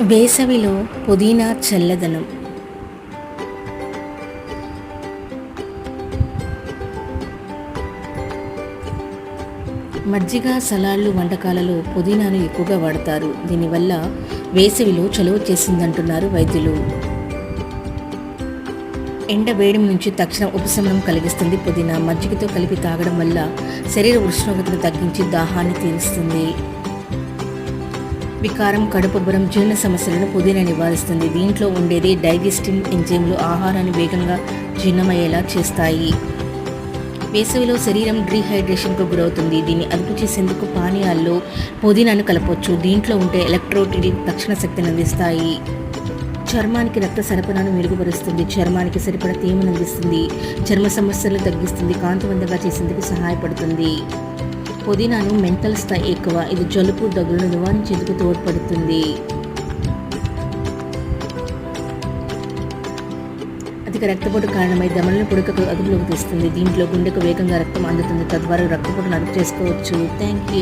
వేసవిలో పుదీనా చల్లదనం. మజ్జిగ సలాడ్లు వంటకాలలో పుదీనాను ఎక్కువగా వాడతారు. దీనివల్ల వేసవిలో చలువ చేసిందంటున్నారు వైద్యులు. ఎండ వేడి నుంచి తక్షణ ఉపశమనం కలిగిస్తుంది పుదీనా. మజ్జిగతో కలిపి తాగడం వల్ల శరీర ఉష్ణోగ్రతను తగ్గించి దాహాన్ని తీరుస్తుంది. వికారం కడుపుబ్బరం జీర్ణ సమస్యలను పుదీనా నివారిస్తుంది. దీంట్లో ఉండేది డైజెస్టివ్ ఎంజైమ్లు ఆహారాన్ని వేగంగా జీర్ణమయ్యేలా చేస్తాయి. వేసవిలో శరీరం డీహైడ్రేషన్కు గురవుతుంది. దీన్ని అదుపు చేసేందుకు పానీయాల్లో పుదీనాను కలపవచ్చు దీంట్లో ఉండే ఎలక్ట్రోటిడి తక్షణ శక్తిని అందిస్తాయి. చర్మానికి రక్త సరఫరాను మెరుగుపరుస్తుంది. చర్మానికి సరిపడ తేమను అందిస్తుంది. చర్మ సమస్యలను తగ్గిస్తుంది. కాంతివంతంగా చేసేందుకు సహాయపడుతుంది. పుదీనాను మెంటల్ స్థాయి ఎక్కువ. ఇది జలుబు దగ్గులను నివారించేందుకు తోడ్పడుతుంది. అధిక రక్తపోటు కారణమై దమలను పుడకకు అదుపులోకి తెస్తుంది. దీంట్లో గుండెకు వేగంగా రక్తం అందుతుంది. తద్వారా రక్తపోటును అదుపు చేసుకోవచ్చు. Thank you